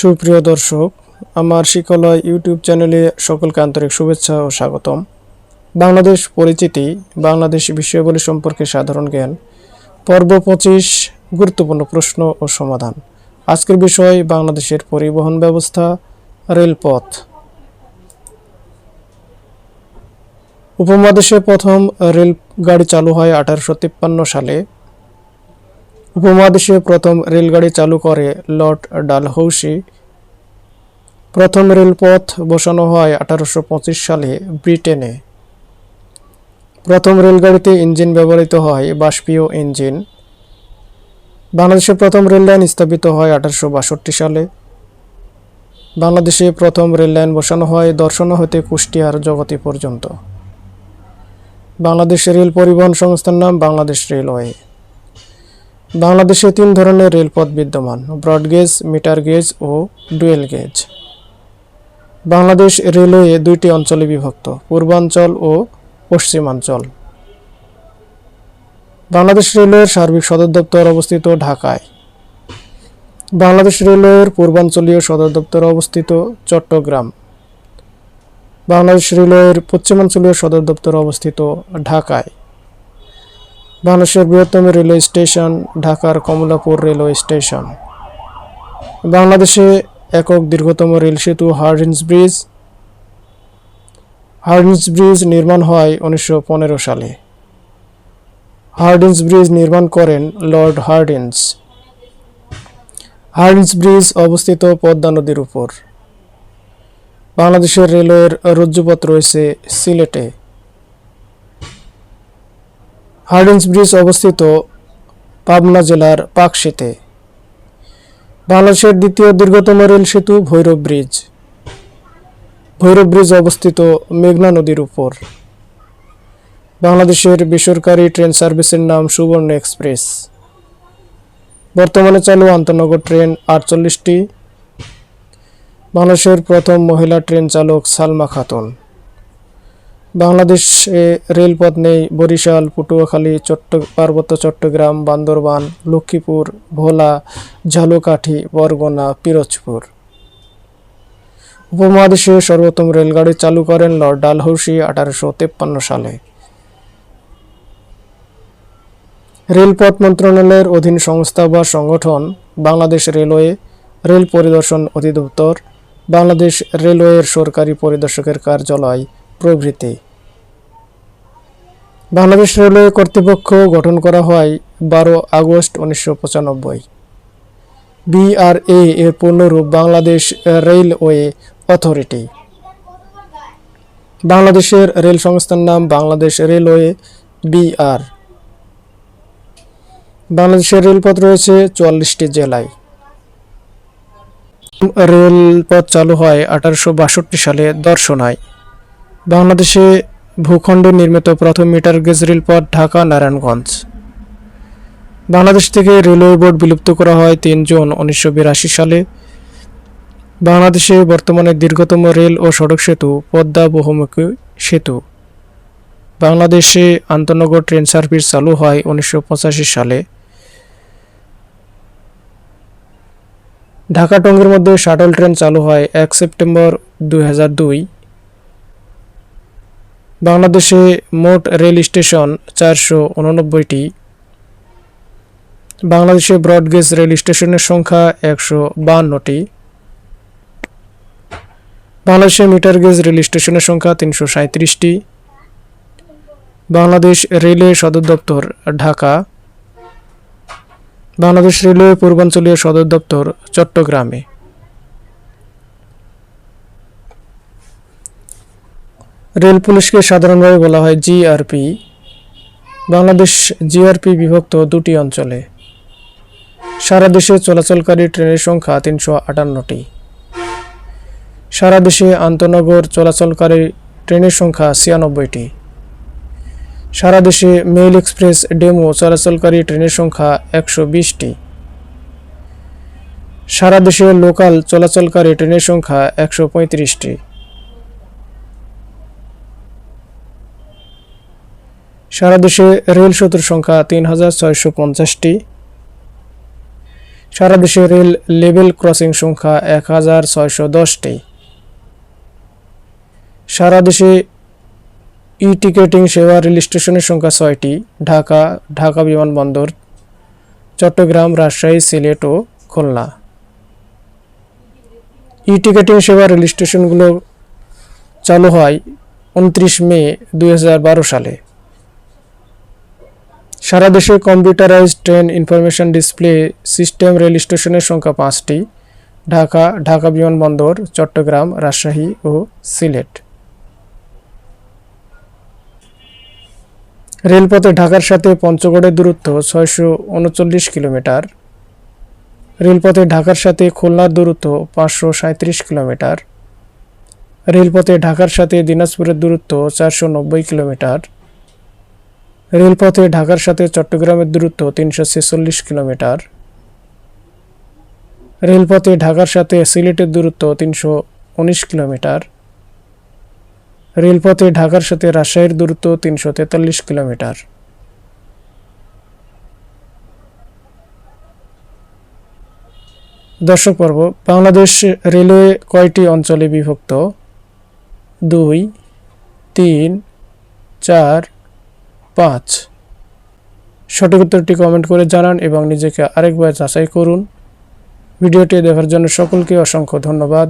সুপ্রিয় দর্শক, আমার শিক্ষালয় ইউটিউব চ্যানেলে সকলকে আন্তরিক শুভেচ্ছা ও স্বাগতম। বাংলাদেশ পরিচিতি, বাংলাদেশ বিষয়াবলী সম্পর্কে সাধারণ জ্ঞান, পর্ব পঁচিশ, গুরুত্বপূর্ণ প্রশ্ন ও সমাধান। আজকের বিষয়, বাংলাদেশের পরিবহন ব্যবস্থা, রেলপথ। উপমহাদেশে প্রথম রেল গাড়ি চালু হয় আঠারোশো তিপ্পান্ন সালে। উপমহাদেশে প্রথম রেলগাড়ি চালু করে লর্ড ডালহৌসি। প্রথম রেলপথ বসানো হয় আঠারোশো পঁচিশ সালে ব্রিটেনে। প্রথম রেলগাড়িতে ইঞ্জিন ব্যবহৃত হয় বাষ্পীয় ইঞ্জিন। বাংলাদেশে প্রথম রেললাইন স্থাপিত হয় আঠারোশো বাষট্টি সালে। বাংলাদেশে প্রথম রেললাইন বসানো হয় দর্শনা হতে কুষ্টিয়ার জগতি পর্যন্ত। বাংলাদেশ রেল পরিবহন সংস্থার নাম বাংলাদেশ রেলওয়ে। বাংলাদেশে তিন ধরনের রেলপথ বিদ্যমান ব্রডগেজ মিটার গেজ ও ডুয়েল গেজ। বাংলাদেশ রেলওয়ে দুইটি অঞ্চলে বিভক্ত, পূর্বাঞ্চল ও পশ্চিমাঞ্চল। বাংলাদেশ রেলওয়ের সার্বিক সদর দপ্তর অবস্থিত ঢাকায়। বাংলাদেশ রেলওয়ের পূর্বাঞ্চলীয় সদর দপ্তর অবস্থিত চট্টগ্রাম। বাংলাদেশ রেলওয়ের পশ্চিমাঞ্চলীয় সদর দপ্তর অবস্থিত ঢাকায়। বাংলাদেশের বৃহত্তম রেলওয়ে স্টেশন ঢাকার কমলাপুর রেলওয়ে স্টেশন। বাংলাদেশে একক দীর্ঘতম রেল সেতু হার্ডিন্স ব্রিজ। হার্ডিন্স ব্রিজ নির্মাণ হয় উনিশশো পনেরো সালে। হার্ডিন্স ব্রিজ নির্মাণ করেন লর্ড হার্ডিন্স হার্ডিন্স ব্রিজ অবস্থিত পদ্মা নদীর উপর। বাংলাদেশের রেলওয়ের রজ্জুপথ রয়েছে সিলেটে। হার্ডিন্স ব্রিজ অবস্থিত পাবনা জেলার পাকশিতে। বাংলাদেশের দ্বিতীয় দীর্ঘতম রেল সেতু ভৈরব ব্রিজ। ভৈরব ব্রিজ অবস্থিত মেঘনা নদীর উপর। বাংলাদেশের বেসরকারি ট্রেন সার্ভিসের নাম সুবর্ণ এক্সপ্রেস। বর্তমানে চালু আন্তনগর ট্রেন আটচল্লিশটি। বাংলাদেশের প্রথম মহিলা ট্রেন চালক সালমা খাতুন। বাংলাদেশে রেলপথ নেই, বরিশাল, পটুয়াখালী, চট্ট পার্বত্য চট্টগ্রাম, বান্দরবান, লক্ষ্মীপুর, ভোলা, ঝালকাঠি, বরগুনা, পিরোজপুর। উপমহাদেশীয় সর্বোত্তম রেলগাড়ি চালু করেন লর্ড ডালহৌসি আঠারোশো তেপ্পান্ন সালে। রেলপথ মন্ত্রণালয়ের অধীন সংস্থা বা সংগঠন বাংলাদেশ রেলওয়ে রেল পরিদর্শন অধিদপ্তর, বাংলাদেশ রেলওয়ের সরকারি পরিদর্শকের কার্যালয় প্রভৃতি। বাংলাদেশ রেলওয়ে কর্তৃপক্ষ গঠন করা হয় বারো আগস্ট উনিশশো পঁচানব্বই। বিআরএ এর পূর্ণরূপ বাংলাদেশ রেলওয়ে অথরিটি। বাংলাদেশের রেল সংস্থার নাম বাংলাদেশ রেলওয়ে বিআর বাংলাদেশের রেলপথ রয়েছে চুয়াল্লিশটি জেলায়। রেলপথ চালু হয় আঠারোশো বাষট্টি সালে দর্শনায়। বাংলাদেশে ভূখণ্ডে নির্মিত প্রথম মিটার গেজ রেলপথ ঢাকা, নারায়ণগঞ্জ। বাংলাদেশ থেকে রেলওয়ে বোর্ড বিলুপ্ত করা হয় তিন জুন উনিশশো বিরাশি সালে। বাংলাদেশে বর্তমানে দীর্ঘতম রেল ও সড়ক সেতু, পদ্মা বহুমুখী সেতু। বাংলাদেশে আন্তনগর ট্রেন সার্ভিস চালু হয় উনিশশো পঁচাশি সালে। ঢাকা টঙ্গীর মধ্যে শাটল ট্রেন চালু হয় এক সেপ্টেম্বর দু হাজার দুই। বাংলাদেশে মোট রেল স্টেশন চারশো উননব্বইটি। বাংলাদেশে ব্রডগেজ রেল স্টেশনের সংখ্যা একশো বাহান্নটি। বাংলাদেশে মিটার গেজ রেল স্টেশনের সংখ্যা তিনশো সাঁত্রিশটি বাংলাদেশ রেলওয়ে সদর দপ্তর, ঢাকা। বাংলাদেশ রেলওয়ে পূর্বাঞ্চলীয় সদর দপ্তর, চট্টগ্রামে। রেল পুলিশকে সাধারণভাবে বলা হয় জিআরপি বাংলাদেশ জিআরপি বিভক্ত দুটি অঞ্চলে। সারা দেশে চলাচলকারী ট্রেনের সংখ্যা তিনশো আটান্নটি। সারা দেশে আন্তনগর চলাচলকারী ট্রেনের সংখ্যা ছিয়ানব্বইটি। সারা দেশে মেইল এক্সপ্রেস ডেমো চলাচলকারী ট্রেনের সংখ্যা একশো বিশটি। সারা দেশে লোকাল চলাচলকারী ট্রেনের সংখ্যা একশো পঁয়ত্রিশটি। সারা দেশে রেল সেতুর সংখ্যা তিন হাজার ছয়শো পঞ্চাশটি। সারা দেশে রেল লেভেল ক্রসিং সংখ্যা এক হাজার ছয়শো দশটি। সারা দেশে ই টিকেটিং সেবা রেল স্টেশনের সংখ্যা ছয়টি, ঢাকা ঢাকা বিমানবন্দর, চট্টগ্রাম, রাজশাহী, সিলেট ও খুলনা। ই টিকেটিং সেবা রেল স্টেশনগুলো চালু হয় উনত্রিশ মে দু হাজার বারো সালে। সারা দেশে computerised train information display system rail স্টেশনের সংখ্যা পাঁচটি। ঢাকা ঢাকা বিমানবন্দর, চট্টগ্রাম, রাজশাহী ও সিলেট। রেলপথে ঢাকার সাথে পঞ্চগড়ের দূরত্ব ছয়শো উনচল্লিশ কিলোমিটার। রেলপথে ঢাকার সাথে খুলনার দূরত্ব পাঁচশো সাঁত্রিশ কিলোমিটার। রেলপথে ঢাকার সাথে দিনাজপুরের দূরত্ব চারশো নব্বই কিলোমিটার। রেলপথে ঢাকার সাথে চট্টগ্রামের দূরত্ব তিনশো ছেচল্লিশ কিলোমিটার। রেলপথে ঢাকার সাথে সিলেটের দূরত্ব তিনশো উনিশ কিলোমিটার। রেলপথে ঢাকার সাথে রাজশাহীর দূরত্ব তিনশো তেতাল্লিশ কিলোমিটার। দর্শক পর্ব, বাংলাদেশ রেলওয়ে কয়টি অঞ্চলে বিভক্ত? দুই, তিন, চার পাঁচ। সঠিক উত্তরটি কমেন্ট করে জানান এবং নিজেকে আরেকবার যাচাই করুন। ভিডিওটি দেখার জন্য সকলকে অসংখ্য ধন্যবাদ।